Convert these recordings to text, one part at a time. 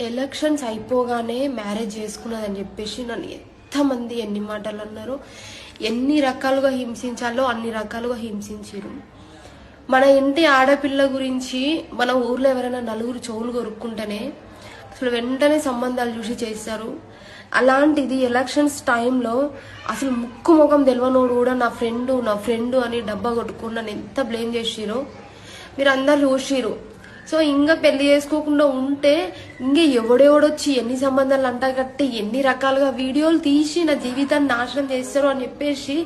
Elections అయిపోగానే marriage చేసుకున్నదని చెప్పేసి నన్ను ఎంతమంది ఎన్ని మాటలు అన్నారు ఎన్ని రకాలుగా హింసించాలో అన్ని రకాలుగా హింసించారు మన ఇంటి ఆడపిల్ల గురించి మన ఊర్లో ఎవరైనా నలుగురు చెవులు కొరుక్కుంటేనే అసలు వెంటనే సంబంధాలు చూసి చేస్తారు. అలాంటిది ఎలక్షన్స్ టైంలో అసలు ముక్కు ముఖం తెలియనోడు కూడా నా ఫ్రెండ్ నా ఫ్రెండ్ అని డబ్బా కొట్టుకుని నన్ను ఎంత బ్లేమ్ చేసిరో మీరు అందరు చూసిరు సో ఇంకా పెళ్ళి చేసుకోకుండా ఉంటే ఇంకా ఎవడెవడొచ్చి ఎన్ని సంబంధాలు అంటా కట్టి ఎన్ని రకాలుగా వీడియోలు తీసి నా జీవితాన్ని నాశనం చేస్తారు అని చెప్పేసి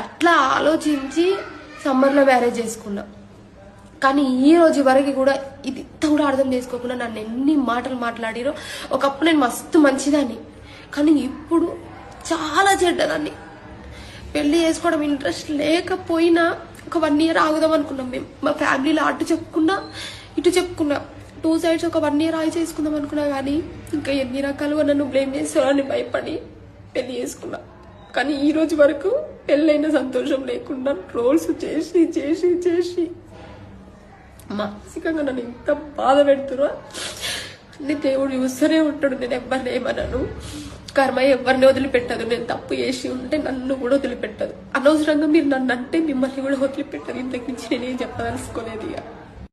అట్లా ఆలోచించి సమ్మర్లో మ్యారేజ్ చేసుకున్నా. కానీ ఈ రోజు వరకు కూడా ఇది ఇంత కూడా అర్థం చేసుకోకుండా నన్ను ఎన్ని మాటలు మాట్లాడిరో ఒకప్పుడు నేను మస్తు మంచిదాన్ని. కానీ ఇప్పుడు చాలా చెడ్డదాన్ని. పెళ్ళి చేసుకోవడం ఇంట్రెస్ట్ లేకపోయినా ఒక వన్ ఇయర్ ఆగుదాం అనుకున్నాం మేము. మా ఫ్యామిలీలో అటు చెప్పుకున్నా ఇటు చెప్పుకున్నా. టూ సైడ్స్ ఒక వన్ ఇయర్ ఆగి చేసుకుందాం అనుకున్నా కానీ ఇంకా ఎన్ని రకాలుగా నన్ను బ్లేమ్ చేస్తారని భయపడి పెళ్ళి చేసుకున్నా. కానీ ఈ రోజు వరకు పెళ్ళైన సంతోషం లేకుండా రోల్స్ చేసి చేసి చేసి మానసికంగా నన్ను ఇంత బాధ పెడుతున్నా నీ దేవుడు చూస్తూనే ఉంటాడు నేను ఎవరిని ఏమన్నాను కర్మ ఎవరిని వదిలిపెట్టదు. నేను తప్పు చేసి ఉంటే నన్ను కూడా వదిలిపెట్టదు. అనవసరంగా మీరు నన్ను అంటే మిమ్మల్ని కూడా వదిలిపెట్టదు. ఇంతకు మించి నేనేం చెప్పదలుచుకోలేదు ఇక.